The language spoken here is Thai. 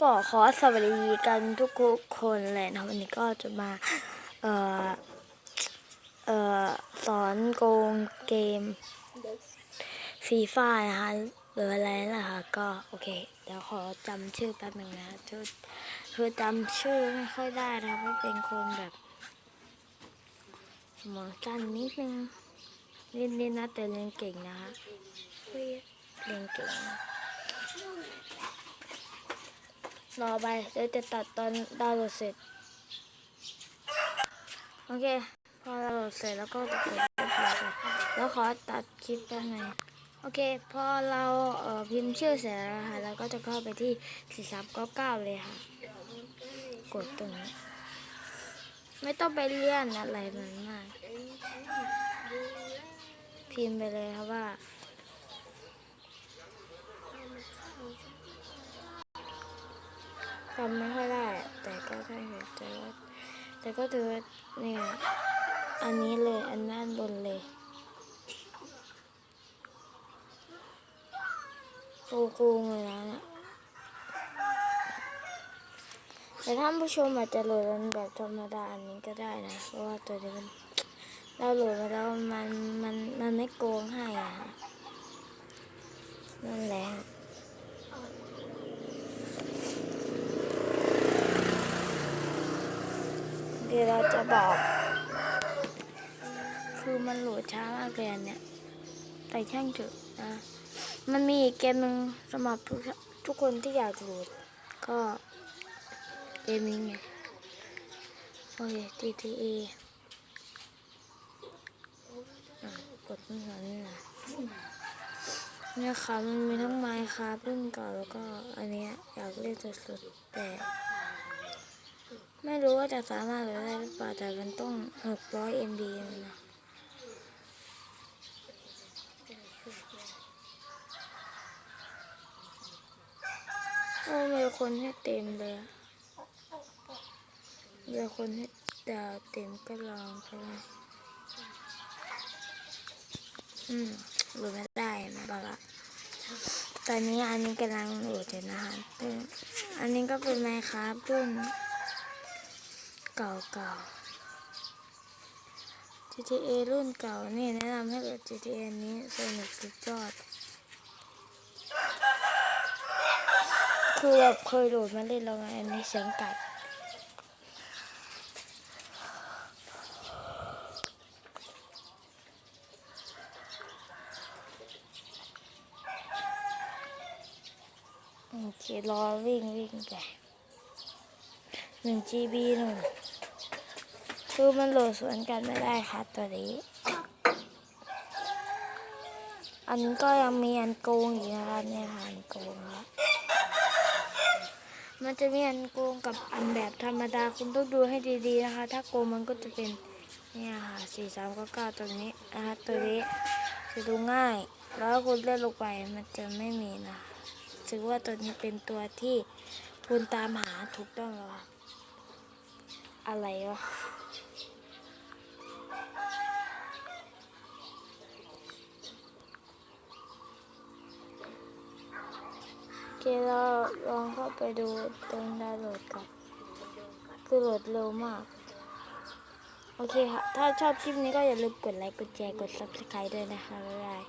ก็ขอสวัสดีกันทุกคนเลยนะวันนี้ก็จะมา เอ่อ เอ่อ สอนโกงเกมฟีฟ่านะคะหรืออะไรนะคะก็โอเค เดี๋ยวขอจำชื่อแป๊บหนึ่งนะคือคือจำชื่อไม่ค่อยได้นะเพราะเป็นคนแบบสมองสั้นนิดนึงนิดนิดๆนะแต่เรียนเก่งนะคะเรียนเก่ง รอไปเดี๋ยวจะตัดตอนดาวน์โหลดเสร็จ โอเค พอเราโหลดเสร็จแล้วก็จะเปิดแล้วขอตัดคลิปแป๊บหนึงโอเค พอเราเออพิมพ์ชื่อเสร็จแล้วค่ะเราก็จะเข้าไปที่4399เลยค่ะ กดตรงนี้ ไม่ต้องไปเลื่อนอะไรมันมาก พิมพ์ไปเลยครับว่า จำไม่ค่อยได้ แต่ก็ได้เห็นแต่ว่าแต่ก็ถือว่าเนี่ยอันนี้เลย อันด้านบนเลยโกโกงเลยนะนี่ยแต่ท่านผู้ชมอาจจะโหลดมันแบบธรรมดาอันนี้ก็ได้นะ เพราะว่าตัวนี้มันเราโหลดมาแล้วมันมันมันไม่โกงให้อะนั่นแหละ เดี๋ยวเราจะ บอก คือมันโหลดช้ามากเลยเนี่ย แต่ช่างเถอะนะมันมีอีกเกมหนึ่งสำหรับทุกทุกคนที่อยากโหลดก็เกมนี้ไงโอเค GTA กดนี่ก่อนนี่นะเนี่ยค่ะมันมีทั้งไมค์ครับรุ่นเก่าแล้วก็อันเนี้ยอยากเล่นสุดๆแต่ ไม่รู้ว่าจะสามารถโหลดได้หรือเปล่าแต่มันต้อง 600 MB เลยนะโอ้มีคนให้เต็มเลยอะมีคนให้ดาวเต็มก็ลองไปเลยอืมโหลดไม่ได้นะบอกละตอนนี้อันนี้กำลังโหลดอยู่นะคะอันนี้ก็เป็นไมค์ครับรุ่น เก่าเก่า GTA รุ่นเก่านี่แนะนำให้โหลด GTA นี้สนุกสุดยอด คือแบบเคยโหลดมาเล่นแล้วไงอันนี้เสียงกัดโอเครอวิ่งวิ่งไป หนึ่ง GB หนึ่งคือมันโหลดสวนกันไม่ได้ค่ะตัวนี้ อันก็ยังมีอันโกงอีกนะคะเนี่ยค่ะอันโกงแล้วมันจะมีอันโกงกับอันแบบธรรมดาคุณต้องดูให้ดีๆนะคะ ถ้าโกงมันก็จะเป็นเนี่ยค่ะสี่สามเก้าเก้าตรงนี้นะคะตัวนี้จะดูง่าย แล้วคุณเลื่อนลงไปมันจะไม่มีนะถือว่าตัวนี้เป็นตัวที่คุณตามหาถูกต้องแล้ว อะไรวะโอเคเราลองเข้าไปดูตรงดาวโหลดกันคือโหลดเร็วมาก โอเคค่ะ ถ้าชอบคลิปนี้ก็อย่าลืมกดไลค์ กดแชร์ กด subscribe ด้วยนะคะบ๊ายบาย